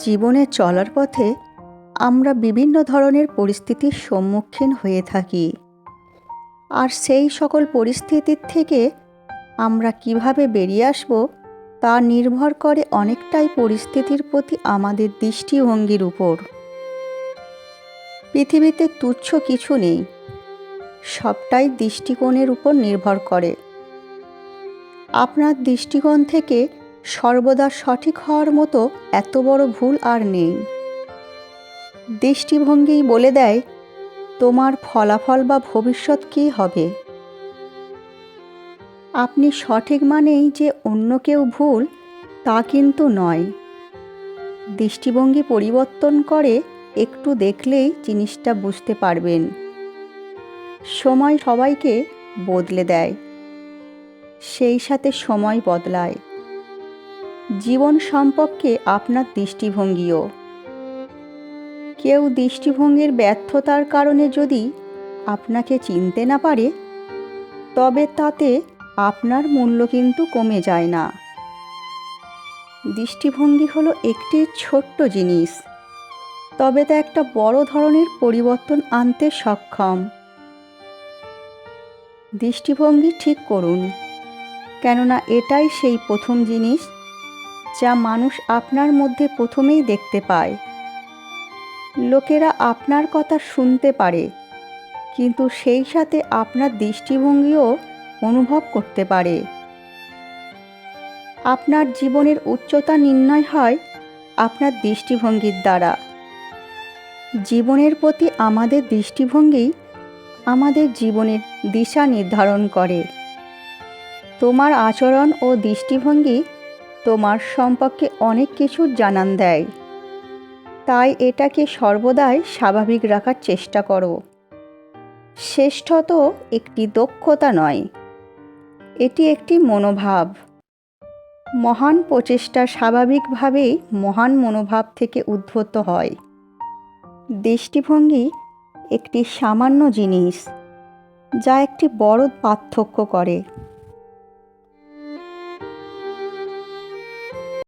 জীবনে চলার পথে আমরা বিভিন্ন ধরনের পরিস্থিতির সম্মুখীন হয়ে থাকি। আর সেই সকল পরিস্থিতির থেকে আমরা কীভাবে বেরিয়ে আসব তা নির্ভর করে অনেকটাই পরিস্থিতির প্রতি আমাদের দৃষ্টিভঙ্গির উপর। পৃথিবীতে তুচ্ছ কিছু নেই, সবটাই দৃষ্টিকোণের উপর নির্ভর করে। আপনার দৃষ্টিকোণ থেকে সর্বদা সঠিক হওয়ার মতো এত বড় ভুল আর নেই। দৃষ্টিভঙ্গিই বলে দেয়, তোমার ফলাফল বা ভবিষ্যৎ কী হবে? আপনি সঠিক মানেই যে অন্য কেউ ভুল, তা কিন্তু নয়। দৃষ্টিভঙ্গি পরিবর্তন করে একটু দেখলেই জিনিসটা বুঝতে পারবেন। সময় সবাইকে বদলে দেয়। সেই সাথে সময় বদলায়। জীবন সম্পর্কে আপনার দৃষ্টিভঙ্গিও। কেউ দৃষ্টিভঙ্গির ব্যর্থতার কারণে যদি আপনাকে চিনতে না পারে, তবে তাতে আপনার মূল্য কিন্তু কমে যায় না। দৃষ্টিভঙ্গি হলো একটি ছোট্ট জিনিস, তবে তা একটা বড় ধরনের পরিবর্তন আনতে সক্ষম। দৃষ্টিভঙ্গি ঠিক করুন, কেননা এটাই সেই প্রথম জিনিস যা মানুষ আপনার মধ্যে প্রথমেই দেখতে পায়। লোকেরা আপনার কথা শুনতে পারে, কিন্তু সেই সাথে আপনার দৃষ্টিভঙ্গিও অনুভব করতে পারে। আপনার জীবনের উচ্চতা নির্ণয় হয় আপনার দৃষ্টিভঙ্গির দ্বারা। জীবনের প্রতি আমাদের দৃষ্টিভঙ্গি আমাদের জীবনের দিশা নির্ধারণ করে। তোমার আচরণ ও দৃষ্টিভঙ্গি তোমার সম্পর্কে অনেক কিছু জানান দেয়। তাই এটাকে সর্বদাই স্বাভাবিক রাখার চেষ্টা করো। শ্রেষ্ঠত একটি দক্ষতা নয়। এটি একটি মনোভাব। মহান প্রচেষ্টা স্বাভাবিকভাবেই মহান মনোভাব থেকে উদ্ভূত হয়। দৃষ্টিভঙ্গি একটি সামান্য জিনিস, যা একটি বড় পার্থক্য করে।